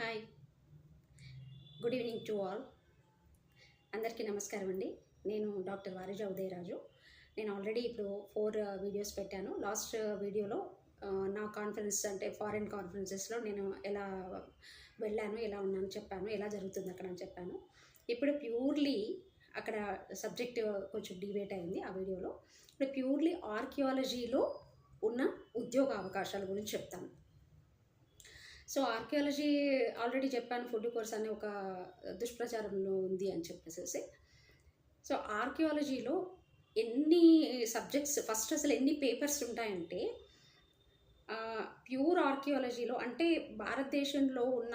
Hi good evening to all అందరికీ నమస్కారం అండి. నేను డాక్టర్ వారిజ ఉదయరాజు. నేను ఆల్రెడీ ఇప్పుడు ఫోర్ వీడియోస్ uh, పెట్టాను. లాస్ట్ వీడియోలో uh, uh, నా కాన్ఫరెన్స్ అంటే ఫారిన్ కాన్ఫరెన్సెస్లో నేను ఎలా వెళ్ళాను ఎలా ఉన్నాను చెప్పాను ఎలా జరుగుతుంది అక్కడ అని చెప్పాను. ఇప్పుడు ప్యూర్లీ అక్కడ సబ్జెక్ట్ కొంచెం డిబేట్ అయింది ఆ వీడియోలో ఇప్పుడు ప్యూర్లీ ఆర్కియాలజీలో ఉన్న ఉద్యోగ అవకాశాల గురించి చెప్తాను. సో ఆర్కియాలజీ ఆల్రెడీ చెప్పాను ఫుడ్ కోర్స్ అనే ఒక దుష్ప్రచారంలో ఉంది అని చెప్పేసి సో ఆర్కియాలజీలో ఎన్ని సబ్జెక్ట్స్ ఫస్ట్ అసలు ఎన్ని పేపర్స్ ఉంటాయంటే ప్యూర్ ఆర్కియాలజీలో అంటే భారతదేశంలో ఉన్న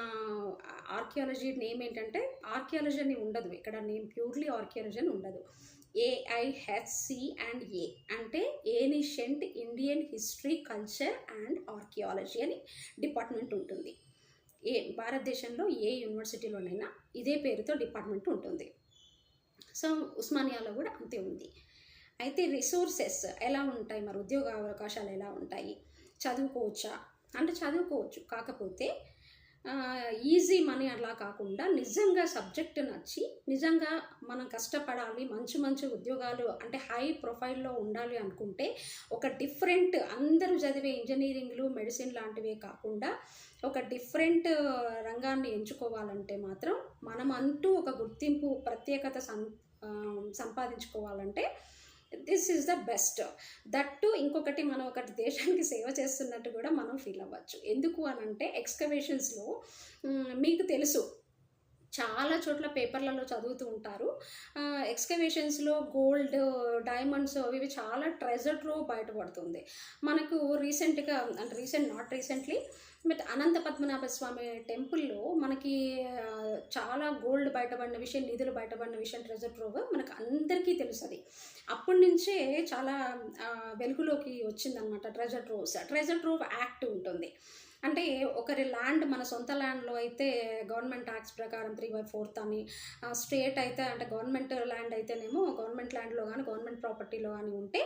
ఆర్కియాలజీ నేమ్ ఏంటంటే ఆర్కియాలజీ అని ఉండదు. ఇక్కడ నేమ్ ప్యూర్లీ ఆర్కియాలజీ అని ఉండదు. ఏఐహెచ్సి అండ్ ఏ అంటే ancient Indian history culture and archaeology అని డిపార్ట్మెంట్ ఉంటుంది. ఏ భారతదేశంలో ఏ యూనివర్సిటీలోనైనా ఇదే పేరుతో డిపార్ట్మెంట్ ఉంటుంది. సో ఉస్మానియాలో కూడా అంతే ఉంది. అయితే రిసోర్సెస్ ఎలా ఉంటాయి? మరి ఉద్యోగ అవకాశాలు ఎలా ఉంటాయి? చదువుకోవచ్చా? అంటే చదువుకోవచ్చు. కాకపోతే ఈజీ మనీ అలా కాకుండా నిజంగా సబ్జెక్ట్ నచ్చి నిజంగా మనం కష్టపడాలి మంచి మంచి ఉద్యోగాలు అంటే హై ప్రొఫైల్లో ఉండాలి అనుకుంటే ఒక డిఫరెంట్ అందరూ చదివే ఇంజనీరింగ్లు మెడిసిన్ లాంటివే కాకుండా ఒక డిఫరెంట్ రంగాన్ని ఎంచుకోవాలంటే మాత్రం మనం అంటూ ఒక గుర్తింపు ప్రత్యేకత సం సంపాదించుకోవాలంటే this is the best. That ఇంకొకటి మనం ఒకటి దేశానికి సేవ చేస్తున్నట్టు కూడా మనం ఫీల్ అవ్వచ్చు. ఎందుకు అని అంటే ఎక్స్కవేషన్స్లో మీకు తెలుసు చాలా చోట్ల పేపర్లలో చదువుతూ ఉంటారు. ఎక్స్కవేషన్స్లో గోల్డ్ డైమండ్స్ ఇవి చాలా ట్రెజర్ ట్రో బయటపడుతుంది. మనకు రీసెంట్గా అంటే recent not recently but Anantha Padmanabha Swamy టెంపుల్లో మనకి చాలా గోల్డ్ బయటపడిన విషయం నిధులు బయటపడిన విషయం ట్రెజర్ ట్రోవ్ మనకు అందరికీ తెలుసుది. అప్పటి నుంచే చాలా వెలుగులోకి వచ్చిందనమాట treasure troves treasure trove act ఉంటుంది. అంటే ఒకరి ల్యాండ్ మన సొంత ల్యాండ్లో అయితే గవర్నమెంట్ ట్యాక్స్ ప్రకారం త్రీ బై ఫోర్త్ అని స్టేట్ అయితే అంటే గవర్నమెంట్ ల్యాండ్ అయితేనేమో గవర్నమెంట్ ల్యాండ్లో కానీ గవర్నమెంట్ ప్రాపర్టీలో కానీ ఉంటే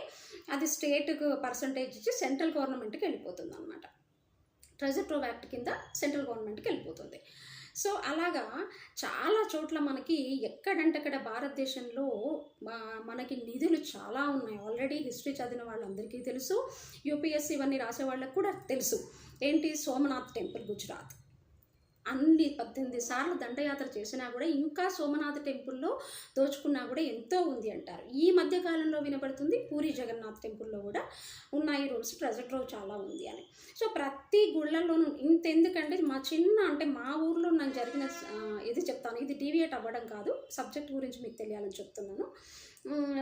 అది స్టేట్కు పర్సంటేజ్ ఇచ్చి సెంట్రల్ గవర్నమెంట్కి వెళ్ళిపోతుంది అనమాట ట్రెజర్ ట్రోవ్ యాక్ట్ కింద సెంట్రల్ గవర్నమెంట్కి వెళ్ళిపోతుంది. సో అలాగా చాలా చోట్ల మనకి ఎక్కడంటక్కడ భారతదేశంలో మనకి నిధులు చాలా ఉన్నాయి. ఆల్రెడీ హిస్టరీ చదివిన వాళ్ళందరికీ తెలుసు. యూపీఎస్సీ ఇవన్నీ రాసే వాళ్ళకు కూడా తెలుసు. ఏంటి? సోమనాథ్ టెంపుల్ గుజరాత్. అన్ని పద్దెనిమిది సార్లు దండయాత్ర చేసినా కూడా ఇంకా సోమనాథ్ టెంపుల్లో దోచుకున్నా కూడా ఎంతో ఉంది అంటారు. ఈ మధ్య కాలంలో వినబడుతుంది పూరి జగన్నాథ్ టెంపుల్లో కూడా ఉన్నాయి రూల్స్ ప్రజెంట్ రోజు చాలా ఉంది అని. సో ప్రతి గుళ్ళల్లోనూ ఇంత ఎందుకంటే మా చిన్న అంటే మా ఊర్లో నాకు జరిగిన ఇది చెప్తాను. ఇది డీవియేట్ అవ్వడం కాదు సబ్జెక్ట్ గురించి మీకు తెలియాలని చెప్తున్నాను.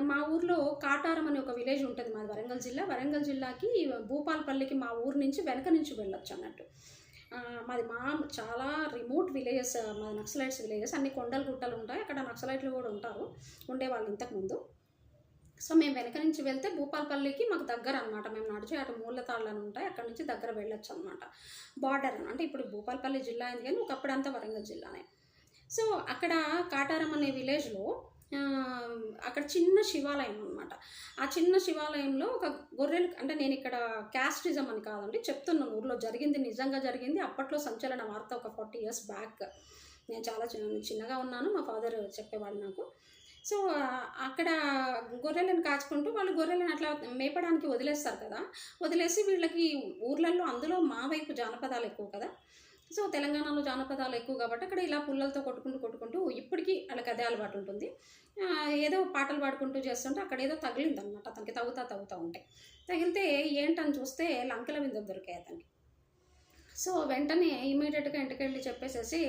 మా ఊర్లో కాటారం అనే ఒక విలేజ్ ఉంటుంది మాది వరంగల్ జిల్లా. వరంగల్ జిల్లాకి భూపాలపల్లికి మా ఊరు నుంచి వెనక నుంచి వెళ్ళొచ్చు అన్నట్టు. మాది మా చాలా రిమోట్ విలేజెస్ మాది నక్సలైట్స్ విలేజెస్ అన్ని కొండలు గుట్టలు ఉంటాయి. అక్కడ నక్సలైట్లు కూడా ఉంటారు. ఉండేవాళ్ళు ఇంతకుముందు సో మేము వెనక నుంచి వెళ్తే భూపాలపల్లికి మాకు దగ్గర అనమాట మేము నడిచి అటు మూలతాళ్ళని ఉంటాయి. అక్కడ నుంచి దగ్గర వెళ్ళొచ్చు అనమాట బార్డర్ అంటే ఇప్పుడు భూపాలపల్లి జిల్లా అయింది కానీ ఒకప్పుడు అంతా వరంగల్ జిల్లానే. సో అక్కడ కాటారం అనే విలేజ్లో అక్కడ చిన్న శివాలయం అనమాట ఆ చిన్న శివాలయంలో ఒక గొర్రెలు అంటే నేను ఇక్కడ క్యాస్టిజం అని కాదండి చెప్తున్నాను ఊర్లో జరిగింది నిజంగా జరిగింది అప్పట్లో సంచలన వార్త ఒక ఫార్టీ ఇయర్స్ బ్యాక్. నేను చాలా చిన్న చిన్నగా ఉన్నాను మా ఫాదర్ చెప్పేవాడు నాకు. సో అక్కడ గొర్రెలను కాచుకుంటూ వాళ్ళు గొర్రెలను అట్లా మేపడానికి వదిలేస్తారు కదా. వదిలేసి వీళ్ళకి ఊర్లలో అందులో మా వైపు జానపదాలు ఎక్కువ కదా. సో తెలంగాణలో జానపదాలు ఎక్కువ కాబట్టి అక్కడ ఇలా పుల్లలతో కొట్టుకుంటూ కొట్టుకుంటూ ఇప్పటికీ వాళ్ళకి అదే అలవాటు ఉంటుంది. ఏదో పాటలు పాడుకుంటూ చేస్తుంటే అక్కడ ఏదో తగిలింది అనమాట అతనికి తవ్వుతా తవ్వుతూ ఉంటాయి. తగిలితే ఏంటని చూస్తే లంకల మీద దొరికాయి అతనికి. సో వెంటనే ఇమీడియట్గా ఇంటికెళ్ళి చెప్పేసేసి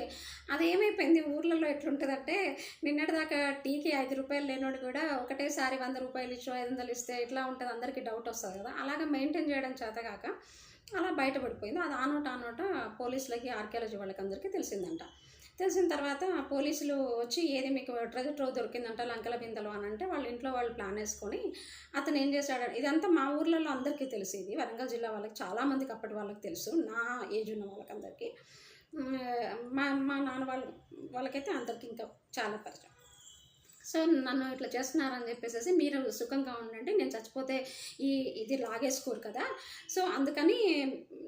అది ఏమైపోయింది? ఊర్లలో ఎట్లుంటుందంటే నిన్నటిదాకా టీకి ఐదు రూపాయలు లేనోడు కూడా ఒకటేసారి వంద రూపాయలు ఇచ్చో ఐదు వందలు ఇస్తే ఎట్లా ఉంటుంది అందరికీ డౌట్ వస్తుంది కదా. అలాగా మెయింటైన్ చేయడం చేతగాక అలా బయటపడిపోయింది. అది ఆనోట ఆనోట పోలీసులకి ఆర్కియాలజీ వాళ్ళకి అందరికీ తెలిసిందంట. తెలిసిన తర్వాత పోలీసులు వచ్చి ఏది మీకు ట్రెజర్ ట్రో దొరికిందంట లంకల బిందెలు అని అంటే వాళ్ళ ఇంట్లో వాళ్ళు ప్లాన్ వేసుకొని అతను ఏం చేశాడు ఇదంతా మా ఊర్లలో అందరికీ తెలిసింది ఇది. వరంగల్ జిల్లా వాళ్ళకి చాలామందికి అప్పటి వాళ్ళకి తెలుసు. నా ఏజ్ ఉన్న వాళ్ళకందరికీ. మా మా నాన్న వాళ్ళు వాళ్ళకైతే అందరికీ ఇంకా చాలా పరిచయం. సో నన్ను ఇట్లా చేస్తున్నారని చెప్పేసి మీరు సుఖంగా ఉండండి నేను చచ్చిపోతే ఈ ఇది లాగేసుకోరు కదా. సో అందుకని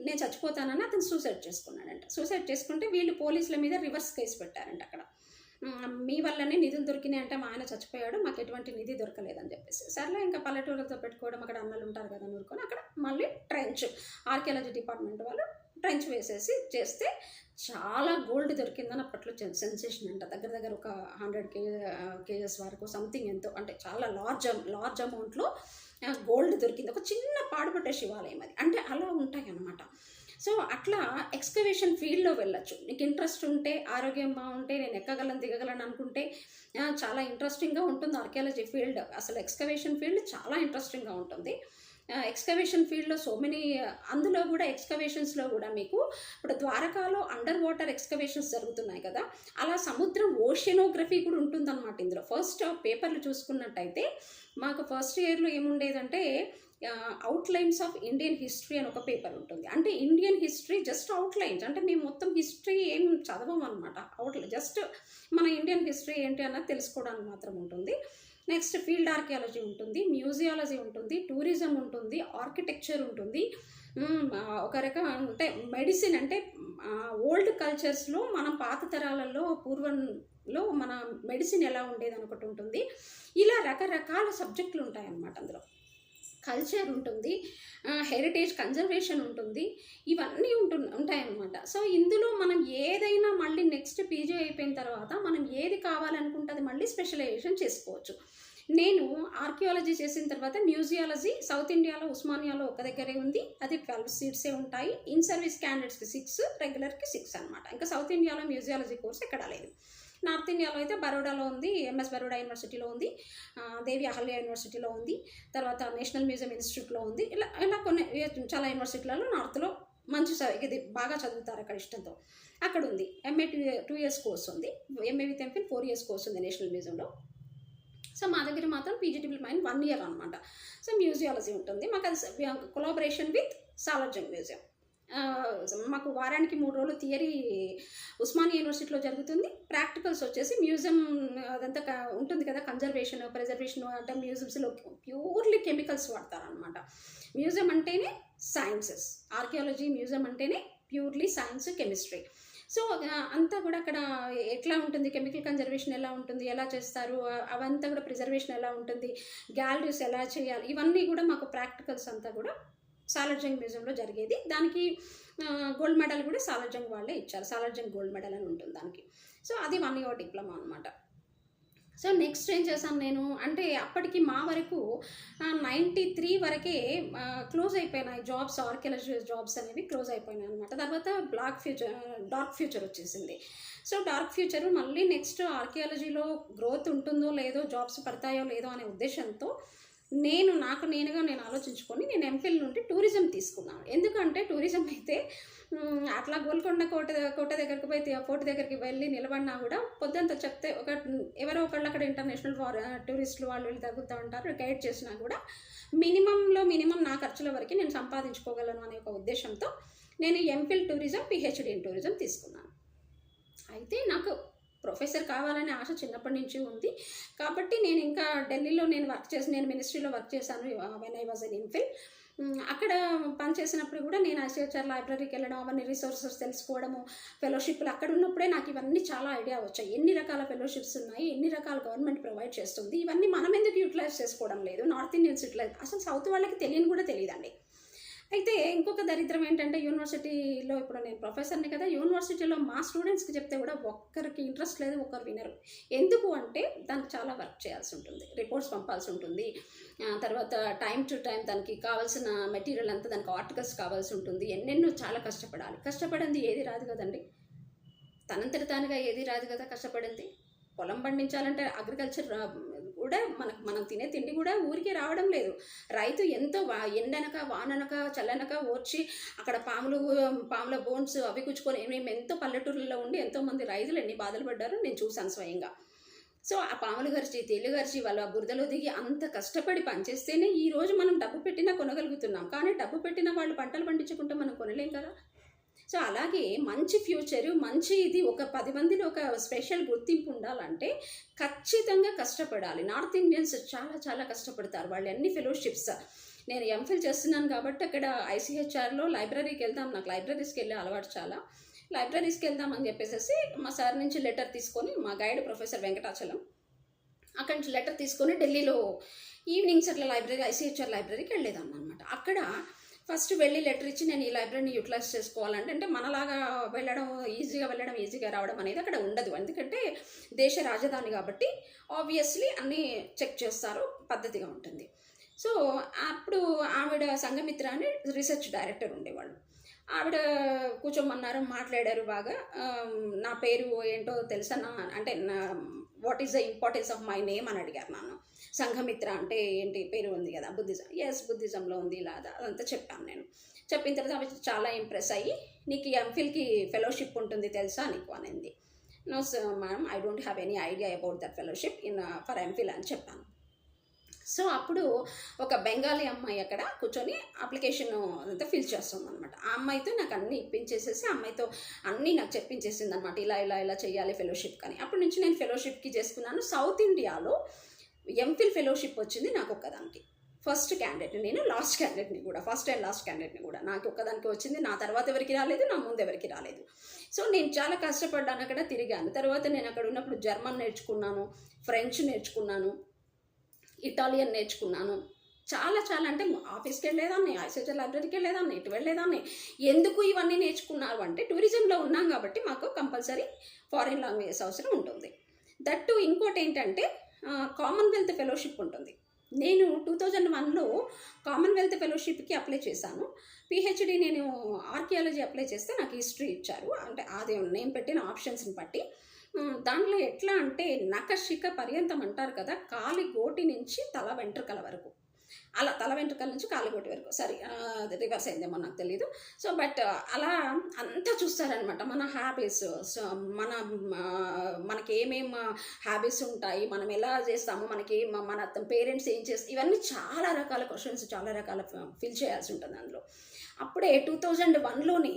నేను చచ్చిపోతానని అతను సూసైడ్ చేసుకున్నాడంట. సూసైడ్ చేసుకుంటే వీళ్ళు పోలీసుల మీద రివర్స్ కేసు పెట్టారంట అక్కడ. మీ వల్లనే నిధులు దొరికినాయి అంటే మా ఆయన చచ్చిపోయాడు మాకు ఎటువంటి నిధి దొరకలేదని చెప్పేసి. సర్లే ఇంకా పల్లెటూరులతో పెట్టుకోవడం అక్కడ అన్నలు ఉంటారు కదా నూరుకొని అక్కడ మళ్ళీ ట్రెంచ్ ఆర్కియాలజీ డిపార్ట్మెంట్ వాళ్ళు ట్రెంచ్ వేసేసి చేస్తే చాలా గోల్డ్ దొరికిందని అప్పట్లో సెన్సేషన్ అంట. దగ్గర దగ్గర ఒక హండ్రెడ్ కే కేజెస్ వరకు సంథింగ్ ఎంతో అంటే చాలా లార్జ్ లార్జ్ అమౌంట్లో గోల్డ్ దొరికింది. ఒక చిన్న పాడుపట్టే శివాలయం అది. అంటే అలా ఉంటాయి అన్నమాట సో అట్లా ఎక్స్కవేషన్ ఫీల్డ్లో వెళ్ళొచ్చు. నీకు ఇంట్రెస్ట్ ఉంటే ఆరోగ్యం బాగుంటే నేను ఎక్కగలను దిగగలను అనుకుంటే చాలా ఇంట్రెస్టింగ్గా ఉంటుంది ఆర్కియాలజీ ఫీల్డ్. అసలు ఎక్స్కవేషన్ ఫీల్డ్ చాలా ఇంట్రెస్టింగ్గా ఉంటుంది. ఎక్స్కవేషన్ ఫీల్డ్లో సో మెనీ అందులో కూడా ఎక్స్కవేషన్స్లో కూడా మీకు ఇప్పుడు ద్వారకాలో అండర్ వాటర్ ఎక్స్కవేషన్స్ జరుగుతున్నాయి కదా అలా సముద్రం ఓషియనోగ్రఫీ కూడా ఉంటుందన్నమాట ఇందులో. ఫస్ట్ పేపర్లు చూసుకున్నట్టయితే మాకు ఫస్ట్ ఇయర్లో ఏముండేదంటే అవుట్లైన్స్ ఆఫ్ ఇండియన్ హిస్టరీ అని ఒక పేపర్ ఉంటుంది. అంటే ఇండియన్ హిస్టరీ జస్ట్ అవుట్లైన్స్ అంటే మేము మొత్తం హిస్టరీ ఏం చదవం అనమాట అవుట్ జస్ట్ మన ఇండియన్ హిస్టరీ ఏంటి అన్నది తెలుసుకోవడానికి మాత్రం ఉంటుంది. నెక్స్ట్ ఫీల్డ్ ఆర్కియాలజీ ఉంటుంది మ్యూజియాలజీ ఉంటుంది టూరిజం ఉంటుంది ఆర్కిటెక్చర్ ఉంటుంది. ఒక రకం అంటే మెడిసిన్ అంటే ఓల్డ్ కల్చర్స్లో మనం పాత తరాలలో పూర్వంలో మన మెడిసిన్ ఎలా ఉండేది ఒకటి ఉంటుంది. ఇలా రకరకాల సబ్జెక్టులు ఉంటాయన్నమాట అందులో. కల్చర్ ఉంటుంది హెరిటేజ్ కన్జర్వేషన్ ఉంటుంది ఇవన్నీ ఉంటు ఉంటాయన్నమాట. సో ఇందులో మనం ఏదైనా మళ్ళీ నెక్స్ట్ పీజీ అయిపోయిన తర్వాత మనం ఏది కావాలనుకుంటే అది మళ్ళీ స్పెషలైజేషన్ చేసుకోవచ్చు. నేను ఆర్కియాలజీ చేసిన తర్వాత మ్యూజియాలజీ సౌత్ ఇండియాలో ఉస్మానియాలో ఒక దగ్గరే ఉంది. అది ట్వెల్వ్ సీట్సే ఉంటాయి. ఇన్ సర్వీస్ క్యాండిడేట్స్కి సిక్స్ రెగ్యులర్కి సిక్స్ అనమాట ఇంకా సౌత్ ఇండియాలో మ్యూజియాలజీ కోర్స్ ఎక్కడా లేదు. నార్త్ ఇండియాలో అయితే బరోడాలో ఉంది ఎంఎస్ బరోడా యూనివర్సిటీలో ఉంది దేవి అహల్య యూనివర్సిటీలో ఉంది తర్వాత నేషనల్ మ్యూజియం ఇన్స్టిట్యూట్లో ఉంది. ఇలా ఇలా కొన్ని చాలా యూనివర్సిటీలలో నార్త్లో మంచి చ- ఇది బాగా చదువుతారు అక్కడ ఇష్టంతో. అక్కడ ఉంది. MA two two years course ఉంది. MA with MPhil four years course ఉంది నేషనల్ మ్యూజియంలో. సో మా దగ్గర మాత్రం పీజీ డిప్లొమా వన్ ఇయర్ అనమాట సో మ్యూజియాలజీ ఉంటుంది. మాకు అది కొలాబరేషన్ విత్ సాలర్జంగ్ మ్యూజియం మాకు వారానికి మూడు రోజులు థియరీ ఉస్మానియా యూనివర్సిటీలో జరుగుతుంది. ప్రాక్టికల్స్ వచ్చేసి మ్యూజియం అదంతా ఉంటుంది కదా కన్జర్వేషన్ ప్రిజర్వేషన్ అంటే మ్యూజియంస్లో ప్యూర్లీ కెమికల్స్ వాడతారనమాట మ్యూజియం అంటేనే సైన్సెస్ ఆర్కియాలజీ మ్యూజియం అంటేనే ప్యూర్లీ సైన్స్ కెమిస్ట్రీ సో అంతా కూడా అక్కడ ఎట్లా ఉంటుంది? కెమికల్ కన్జర్వేషన్ ఎలా ఉంటుంది? ఎలా చేస్తారు? అవంతా కూడా ప్రిజర్వేషన్ ఎలా ఉంటుంది? గ్యాలరీస్ ఎలా చేయాలి? ఇవన్నీ కూడా మాకు ప్రాక్టికల్స్ అంతా కూడా సాలర్జంగ్ మ్యూజియంలో జరిగేది. దానికి గోల్డ్ మెడల్ కూడా సాలర్జంగ్ వాళ్ళే ఇచ్చారు. సాలర్జంగ్ గోల్డ్ మెడల్ అని ఉంటుంది దానికి. సో అది వన్ ఇయర్ డిప్లొమా అనమాట సో నెక్స్ట్ ఏం చేశాను నేను? అంటే అప్పటికి మా వరకు నైంటీ త్రీ వరకే క్లోజ్ అయిపోయినాయి జాబ్స్ ఆర్కియాలజీ జాబ్స్ అనేవి క్లోజ్ అయిపోయినాయి అనమాట తర్వాత బ్లాక్ ఫ్యూచర్ డార్క్ ఫ్యూచర్ వచ్చేసింది. సో డార్క్ ఫ్యూచర్ మళ్ళీ నెక్స్ట్ ఆర్కియాలజీలో గ్రోత్ ఉంటుందో లేదో జాబ్స్ పడతాయో లేదో అనే ఉద్దేశంతో నేను నాకు నేనుగా నేను ఆలోచించుకొని నేను ఎంఫిల్ నుండి టూరిజం తీసుకున్నాను. ఎందుకంటే టూరిజం అయితే అట్లా గోల్కొండ కోట కోట దగ్గరికి పోయి కోట దగ్గరికి వెళ్ళి నిలబడినా కూడా పొద్దుంత చెప్తే ఒక ఎవరో ఒకళ్ళు అక్కడ ఇంటర్నేషనల్ టూరిస్టులు వాళ్ళు వీళ్ళు తగ్గుతూ ఉంటారు గైడ్ చేసినా కూడా మినిమంలో మినిమం నా ఖర్చుల వరకు నేను సంపాదించుకోగలను అనే ఒక ఉద్దేశంతో నేను MPhil tourism PhD in tourism తీసుకున్నాను. అయితే నాకు ప్రొఫెసర్ కావాలనే ఆశ చిన్నప్పటి నుంచి ఉంది. కాబట్టి నేను ఇంకా ఢిల్లీలో నేను వర్క్ చేసి నేను మినిస్ట్రీలో వర్క్ చేశాను when I was in MPhil అక్కడ పని చేసినప్పుడు కూడా నేను ఐసిహెచ్ఆర్ లైబ్రరీకి వెళ్ళడం అవన్నీ రిసోర్సెస్ తెలుసుకోవడము ఫెలోషిప్లు అక్కడ ఉన్నప్పుడే నాకు ఇవన్నీ చాలా ఐడియా వచ్చాయి. ఎన్ని రకాల ఫెలోషిప్స్ ఉన్నాయి ఎన్ని రకాల గవర్నమెంట్ ప్రొవైడ్ చేస్తుంది ఇవన్నీ మనం ఎందుకు యూటిలైజ్ చేసుకోవడం లేదు? నార్త్ ఇండియన్స్ యూటిలైజ్ అసలు సౌత్ వాళ్ళకి తెలియని కూడా తెలియదండి. అయితే ఇంకొక దరిద్రం ఏంటంటే యూనివర్సిటీలో ఇప్పుడు నేను ప్రొఫెసర్ని కదా యూనివర్సిటీలో మా స్టూడెంట్స్కి చెప్తే కూడా ఒక్కరికి ఇంట్రెస్ట్ లేదు ఒకరు వినరు. ఎందుకు అంటే దానికి చాలా వర్క్ చేయాల్సి ఉంటుంది రిపోర్ట్స్ పంపాల్సి ఉంటుంది తర్వాత టైం టు టైం దానికి కావాల్సిన మెటీరియల్ అంతా దానికి ఆర్టికల్స్ కావాల్సి ఉంటుంది ఎన్నెన్నో చాలా కష్టపడాలి. కష్టపడింది ఏది రాదు కదండి? తనంతట తానుగా ఏది రాదు కదా కష్టపడింది? పొలం పండించాలంటే అగ్రికల్చర్ కూడా మనకు మనం తినే తిండి కూడా ఊరికే రావడం లేదు. రైతు ఎంతో వా ఎండనక వాననక చల్లనక ఓర్చి అక్కడ పాములు పాముల బోన్స్ అవి కూర్చుకొని మేము ఎంతో పల్లెటూరులో ఉండి ఎంతోమంది రైతులు ఎన్ని బాధలు పడ్డారో నేను చూశాను స్వయంగా. సో ఆ పాములు గరిచి తేలు గరిచి వాళ్ళ బురదలో దిగి అంత కష్టపడి పనిచేస్తేనే ఈరోజు మనం డబ్బు పెట్టినా కొనగలుగుతున్నాం. కానీ డబ్బు పెట్టిన వాళ్ళు పంటలు పండించుకుంటే మనం కొనలేం కదా? సో అలాగే మంచి ఫ్యూచర్ మంచి ఇది ఒక పది మందిలో ఒక స్పెషల్ గుర్తింపు ఉండాలంటే ఖచ్చితంగా కష్టపడాలి. నార్త్ ఇండియన్స్ చాలా చాలా కష్టపడతారు. వాళ్ళు అన్ని ఫెలోషిప్స్. నేను ఎంఫిల్ చేస్తున్నాను కాబట్టి అక్కడ ఐసీహెచ్ఆర్లో లైబ్రరీకి వెళ్తాం నాకు లైబ్రరీస్కి వెళ్ళే అలవాటు చాలా. లైబ్రరీస్కి వెళ్దామని చెప్పేసి మా సార్ నుంచి లెటర్ తీసుకొని మా గైడ్ ప్రొఫెసర్ వెంకటాచలం అక్కడి నుంచి లెటర్ తీసుకొని ఢిల్లీలో ఈవినింగ్స్ అట్లా లైబ్రరీ ఐసీహెచ్ఆర్ లైబ్రరీకి వెళ్ళేదాన్ని అనమాట అక్కడ ఫస్ట్ వెళ్ళి లెటర్ ఇచ్చి నేను ఈ లైబ్రరీని యూటిలైజ్ చేసుకోవాలంటే అంటే మనలాగా వెళ్ళడం ఈజీగా వెళ్ళడం ఈజీగా రావడం అనేది అక్కడ ఉండదు. ఎందుకంటే దేశ రాజధాని కాబట్టి ఆబ్వియస్లీ అన్నీ చెక్ చేస్తారు పద్ధతిగా ఉంటుంది. సో అప్పుడు ఆవిడ సంఘమిత్ర అని రీసెర్చ్ డైరెక్టర్ ఉండేవాళ్ళు. ఆవిడ కూర్చోమన్నారు మాట్లాడారు బాగా. నా పేరు ఏంటో తెలుసా? నా అంటే నా what is the importance of my name అని అడిగారు నన్ను. సంఘమిత్ర అంటే ఏంటి? పేరు ఉంది కదా బుద్ధిజం. ఎస్ బుద్ధిజంలో ఉంది ఇలా అదంతా చెప్పాను నేను. చెప్పిన తర్వాత ఆమె చాలా ఇంప్రెస్ అయ్యి నీకు ఎంఫిల్కి ఫెలోషిప్ ఉంటుంది తెలుసా నీకు? అనింది. No ma'am I don't have any idea about that fellowship in for MPhil అని చెప్పాను. సో అప్పుడు ఒక బెంగాలీ అమ్మాయి అక్కడ కూర్చొని అప్లికేషన్ అంతా ఫిల్ చేస్తుంది అనమాట ఆ అమ్మాయితో నాకు అన్నీ ఇప్పించేసేసి ఆ అమ్మాయితో అన్నీ నాకు చెప్పించేసింది అనమాట ఇలా ఇలా ఇలా చేయాలి ఫెలోషిప్ కానీ అప్పటి నుంచి నేను ఫెలోషిప్కి చేసుకున్నాను. సౌత్ ఇండియాలో ఎంఫిల్ ఫెలోషిప్ వచ్చింది నాకు ఒక్కదానికి. ఫస్ట్ క్యాండిడేట్ నేను లాస్ట్ క్యాండిడేట్ని కూడా ఫస్ట్ అండ్ లాస్ట్ క్యాండిడేట్ని కూడా. నాకు ఒక్కదానికి వచ్చింది. నా తర్వాత ఎవరికి రాలేదు నా ముందు ఎవరికి రాలేదు. సో నేను చాలా కష్టపడ్డాను అక్కడ తిరిగాను. తర్వాత నేను అక్కడ ఉన్నప్పుడు జర్మన్ నేర్చుకున్నాను ఫ్రెంచ్ నేర్చుకున్నాను. ఇటాలియన్ నేర్చుకున్నాను. చాలా చాలా అంటే ఆఫీస్కి వెళ్ళేదాన్ని ఐసీటీ లైబ్రరీకి వెళ్ళేదాన్ని ఇటు వెళ్ళేదాన్ని. ఎందుకు ఇవన్నీ నేర్చుకున్నారు అంటే టూరిజంలో ఉన్నాం కాబట్టి మాకు కంపల్సరీ ఫారిన్ లాంగ్వేజెస్ అవసరం ఉంటుంది. దట్టు ఇంకోటి ఏంటంటే కామన్వెల్త్ ఫెలోషిప్ ఉంటుంది. నేను టూ థౌజండ్ వన్లో కామన్వెల్త్ ఫెలోషిప్కి అప్లై చేశాను. పిహెచ్డి నేను ఆర్కియాలజీ అప్లై చేస్తే నాకు హిస్టరీ ఇచ్చారు. అంటే అదే నేను పెట్టిన ఆప్షన్స్ని బట్టి. దాంట్లో ఎట్లా అంటే నఖశిఖ పర్యంతం అంటారు కదా కాలి గోటి నుంచి తల వెంట్రుకల వరకు. అలా తల వెంట్రుకల నుంచి కాలిగోటి వరకు. సరే రివర్స్ అయిందేమో నాకు తెలియదు సో బట్ అలా అంతా చూస్తారనమాట మన హ్యాబిట్స్ సో మన మనకి ఏమేం హ్యాబిట్స్ ఉంటాయి మనం ఎలా చేస్తాము మనకి మన పేరెంట్స్ ఏం చేస్తాం ఇవన్నీ చాలా రకాల క్వశ్చన్స్ చాలా రకాల ఫిల్ చేయాల్సి ఉంటుంది అందులో. అప్పుడే టూ థౌజండ్ వన్లోని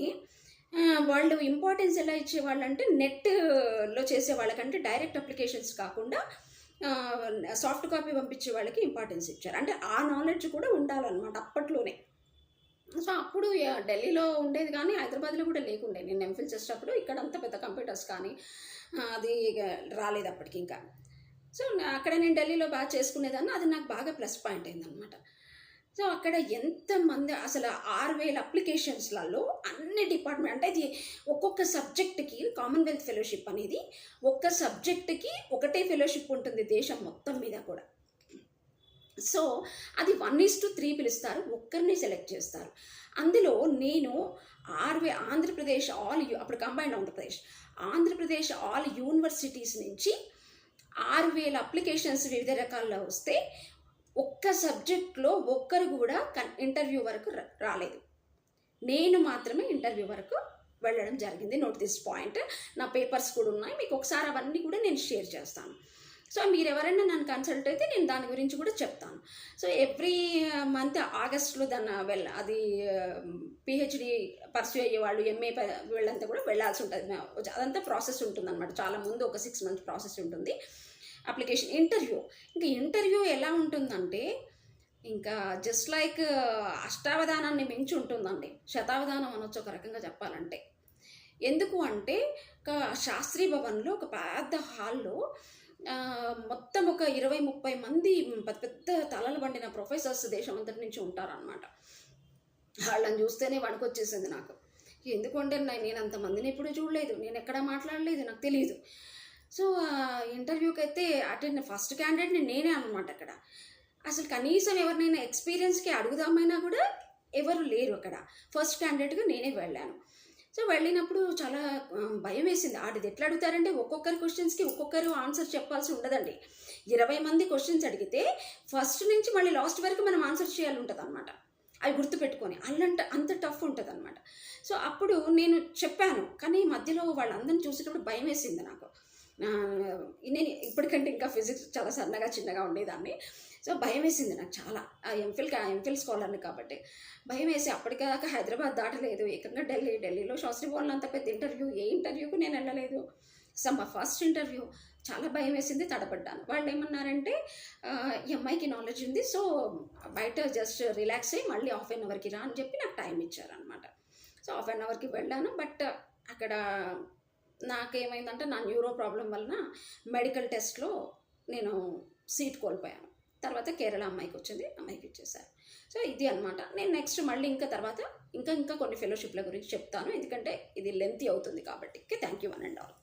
వాళ్ళు ఇంపార్టెన్స్ ఎలా ఇచ్చేవాళ్ళు అంటే నెట్లో చేసే వాళ్ళకంటే డైరెక్ట్ అప్లికేషన్స్ కాకుండా సాఫ్ట్ కాపీ పంపించే వాళ్ళకి ఇంపార్టెన్స్ ఇచ్చారు. అంటే ఆ నాలెడ్జ్ కూడా ఉండాలన్నమాట అప్పట్లోనే. సో అప్పుడు ఢిల్లీలో ఉండేది కానీ హైదరాబాద్లో కూడా లేకుండే. నేను ఎంఫిల్ చేసేటప్పుడు ఇక్కడ అంత పెద్ద కంప్యూటర్స్ కానీ అది ఇక రాలేదు అప్పటికి ఇంకా. సో అక్కడ నేను ఢిల్లీలో బాగా చేసుకునేదాన్ని. అది నాకు బాగా ప్లస్ పాయింట్ అయిందనమాట సో అక్కడ ఎంతమంది అసలు ఆరు వేల అప్లికేషన్స్లలో అన్ని డిపార్ట్మెంట్ అంటే ఇది ఒక్కొక్క సబ్జెక్ట్కి కామన్వెల్త్ ఫెలోషిప్ అనేది ఒక్క సబ్జెక్ట్కి ఒకటే ఫెలోషిప్ ఉంటుంది దేశం మొత్తం మీద కూడా. సో అది వన్ ఈస్ టు త్రీ పిలుస్తారు ఒక్కరిని సెలెక్ట్ చేస్తారు. అందులో నేను ఆర్వే ఆంధ్రప్రదేశ్ ఆల్ యూ అప్పుడు combined Andhra Pradesh Andhra Pradesh all universities నుంచి ఆరు వేల అప్లికేషన్స్ వివిధ రకాల్లో వస్తే ఒక్క సబ్జెక్ట్లో ఒక్కరు కూడా కన్ ఇంటర్వ్యూ వరకు ర- రాలేదు. నేను మాత్రమే ఇంటర్వ్యూ వరకు వెళ్ళడం జరిగింది నోట్ దిస్ పాయింట్. నా పేపర్స్ కూడా ఉన్నాయి మీకు ఒకసారి అవన్నీ కూడా నేను షేర్ చేస్తాను. సో మీరు ఎవరైనా నన్ను కన్సల్ట్ అయితే నేను దాని గురించి కూడా చెప్తాను. సో ఎవ్రీ మంత్ ఆగస్ట్లో దాన్ని వెళ్ళ అది పిహెచ్డి పర్సూ అయ్యే వాళ్ళు ఎంఏ వీళ్ళంతా కూడా వెళ్ళాల్సి ఉంటుంది. అదంతా ప్రాసెస్ ఉంటుంది అనమాట చాలా ముందు ఒక సిక్స్ మంత్స్ ప్రాసెస్ ఉంటుంది. Application interview. ఇంకా ఇంటర్వ్యూ ఎలా ఉంటుందంటే ఇంకా జస్ట్ లైక్ అష్టావధానాన్ని మించి ఉంటుందండి. శతావధానం అనొచ్చు ఒక రకంగా చెప్పాలంటే. ఎందుకు అంటే ఒక శాస్త్రీ భవన్లో ఒక పెద్ద హాల్లో మొత్తం ఒక ఇరవై ముప్పై మంది పెద్ద పెద్ద తలలు పండిన ప్రొఫెసర్స్ దేశం అంతటి నుంచి ఉంటారనమాట వాళ్ళని చూస్తేనే వణుకొచ్చేసింది నాకు. ఎందుకంటే నేను నేను అంతమందిని ఎప్పుడు చూడలేదు. నేను ఎక్కడ మాట్లాడలేదు నాకు తెలియదు సో ఇంటర్వ్యూకి అయితే అటెండ్ ఫస్ట్ క్యాండిడేట్ నేనే అనమాట అక్కడ. అసలు కనీసం ఎవరినైనా ఎక్స్పీరియన్స్కి అడుగుదామైనా కూడా ఎవరు లేరు అక్కడ. ఫస్ట్ క్యాండిడేట్గా నేనే వెళ్ళాను. సో వెళ్ళినప్పుడు చాలా భయం వేసింది. ఆడిది ఎట్లా అడుగుతారంటే ఒక్కొక్కరి క్వశ్చన్స్కి ఒక్కొక్కరు ఆన్సర్ చెప్పాల్సి ఉండదండి. ఇరవై మంది క్వశ్చన్స్ అడిగితే ఫస్ట్ నుంచి మళ్ళీ లాస్ట్ వరకు మనం ఆన్సర్ చేయాలి ఉంటుంది అనమాట అవి గుర్తుపెట్టుకొని అల్లంట అంత టఫ్ ఉంటుంది అనమాట సో అప్పుడు నేను చెప్పాను. కానీ మధ్యలో వాళ్ళందరిని చూసేటప్పుడు భయం వేసింది నాకు. నేను ఇప్పటికంటే ఇంకా ఫిజిక్స్ చాలా సన్నగా చిన్నగా ఉండేదాన్ని. సో భయం వేసింది నాకు చాలా. ఆ ఎంఫిల్ ఎంఫిల్ స్కాలర్ని కాబట్టి. భయం వేసి అప్పటిదాకా హైదరాబాద్ దాటలేదు. ఏకంగా ఢిల్లీ ఢిల్లీలో శాస్త్రి భవన్ అంత పెద్ద ఇంటర్వ్యూ ఏ ఇంటర్వ్యూకి నేను వెళ్ళలేదు. సో మా ఫస్ట్ ఇంటర్వ్యూ చాలా భయం వేసింది తడబడ్డాను వాళ్ళు ఏమన్నారంటే ఎంఐకి నాలెడ్జ్ ఉంది. సో బయట జస్ట్ రిలాక్స్ అయ్యి మళ్ళీ హాఫ్ అన్ అవర్కి రా అని చెప్పి నాకు టైం ఇచ్చారనమాట సో హాఫ్ అన్ అవర్కి వెళ్ళాను. బట్ అక్కడ నాకేమైందంటే నా న్యూరో ప్రాబ్లం వలన మెడికల్ టెస్ట్లో నేను సీట్ కోల్పోయాను. తర్వాత కేరళ అమ్మాయికి వచ్చింది అమ్మాయికి ఇచ్చేసారు సో ఇది అనమాట నేను నెక్స్ట్ మళ్ళీ ఇంకా తర్వాత ఇంకా ఇంకా కొన్ని ఫెలోషిప్ల గురించి చెప్తాను. ఎందుకంటే ఇది లెంతీ అవుతుంది కాబట్టి. Thank you one and all.